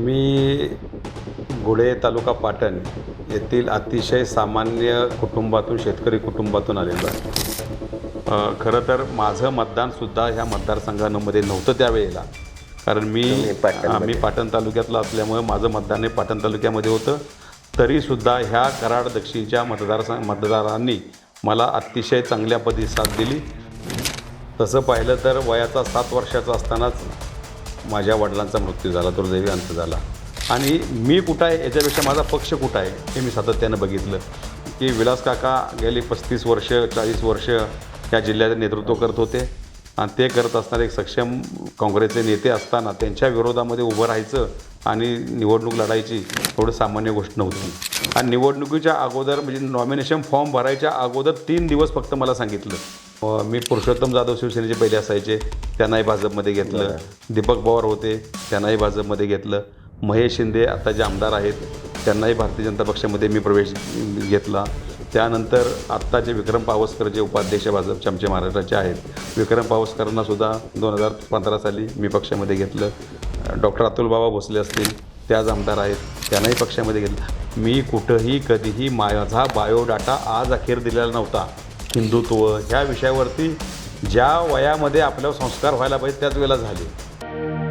मी गुढे तालुका पाटण येथील अतिशय सामान्य कुटुंबातून शेतकरी कुटुंबातून आलेलो आहे. खरं तर माझं मतदानसुद्धा ह्या मतदारसंघामध्ये नव्हतं त्यावेळेला. कारण मी मी पाटण तालुक्यातला असल्यामुळे माझं मतदान हे पाटण तालुक्यामध्ये होतं. तरीसुद्धा ह्या कराड दक्षिणच्या मतदारसंघ मतदारांनी मला अतिशय चांगल्या पदी साथ दिली. तसं पाहिलं तर वयाचा सात वर्षाचा असतानाच माझ्या वडिलांचा मृत्यू झाला दुर्दैवी अंत झाला. आणि मी कुठं आहे याच्यापेक्षा माझा पक्ष कुठं आहे हे मी सातत्यानं बघितलं. की विलास काका गेली पस्तीस वर्ष चाळीस वर्ष या जिल्ह्याचं नेतृत्व करत होते. आणि ते करत असणारे एक सक्षम काँग्रेसचे नेते असताना त्यांच्या विरोधामध्ये उभं राहायचं आणि निवडणूक लढायची थोडं सामान्य गोष्ट नव्हती. आणि निवडणुकीच्या अगोदर म्हणजे नॉमिनेशन फॉर्म भरायच्या अगोदर तीन दिवस फक्त मला सांगितलं. मी पुरुषोत्तम जाधव शिवसेनेचे पहिले असायचे त्यांनाही भाजपमध्ये घेतलं. दीपक पवार होते त्यांनाही भाजपमध्ये घेतलं. महेश शिंदे आता जे आमदार आहेत त्यांनाही भारतीय जनता पक्षामध्ये मी प्रवेश घेतला. त्यानंतर आत्ताचे विक्रम पावसकर जे उपाध्यक्ष भाजपचे आमचे महाराष्ट्राचे आहेत विक्रम पावसकरांना सुद्धा दोन हजार पंधरा साली मी पक्षामध्ये घेतलं. डॉक्टर अतुलबाबा भोसले असतील त्याच आमदार आहेत त्यांनाही पक्षामध्ये घेतलं. मी कुठंही कधीही माझा बायोडाटा आज अखेर दिलेला नव्हता. हिंदुत्व ह्या विषयावरती ज्या वयामध्ये आपल्यावर संस्कार व्हायला पाहिजे त्याच वेळेला झाले.